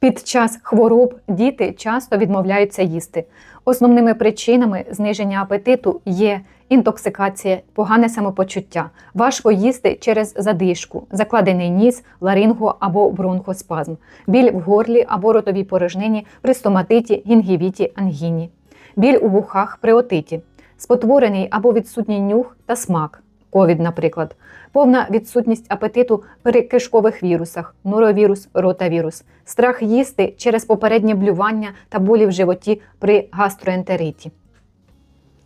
Під час хвороб діти часто відмовляються їсти. Основними причинами зниження апетиту є інтоксикація, погане самопочуття, важко їсти через задишку, закладений ніс, ларинго або бронхоспазм, біль в горлі або ротовій порожнині при стоматиті, гінгівіті, ангіні, біль у вухах при отиті, спотворений або відсутній нюх та смак. Ковід, наприклад, повна відсутність апетиту при кишкових вірусах, норовірус, ротавірус, страх їсти через попереднє блювання та болі в животі при гастроентериті.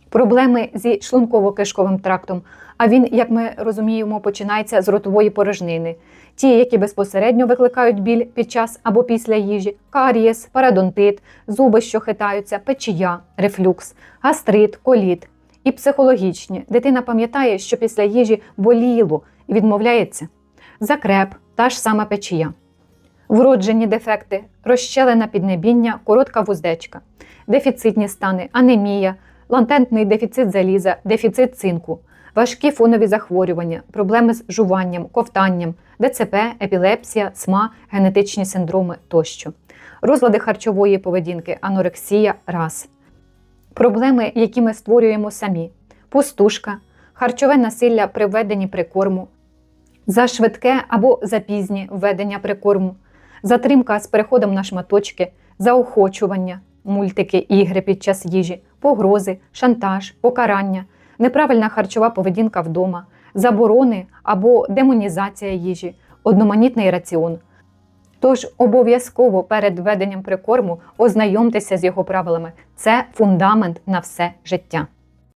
Проблеми зі шлунково-кишковим трактом, а він, як ми розуміємо, починається з ротової порожнини. Ті, які безпосередньо викликають біль під час або після їжі, карієс, парадонтит, зуби, що хитаються, печія, рефлюкс, гастрит, коліт. І психологічні. Дитина пам'ятає, що після їжі боліло і відмовляється. Закреп, та ж сама печія. Вроджені дефекти, розщелена піднебіння, коротка вуздечка, дефіцитні стани, анемія, латентний дефіцит заліза, дефіцит цинку, важкі фонові захворювання, проблеми з жуванням, ковтанням, ДЦП, епілепсія, СМА, генетичні синдроми тощо, розлади харчової поведінки, анорексія, раз. Проблеми, які ми створюємо самі: пустушка, харчове насилля при введенні прикорму, зашвидке або запізнє введення прикорму, затримка з переходом на шматочки, заохочування, мультики, ігри під час їжі, погрози, шантаж, покарання, неправильна харчова поведінка вдома, заборони або демонізація їжі, одноманітний раціон. Тож обов'язково перед введенням прикорму ознайомтеся з його правилами. Це фундамент на все життя.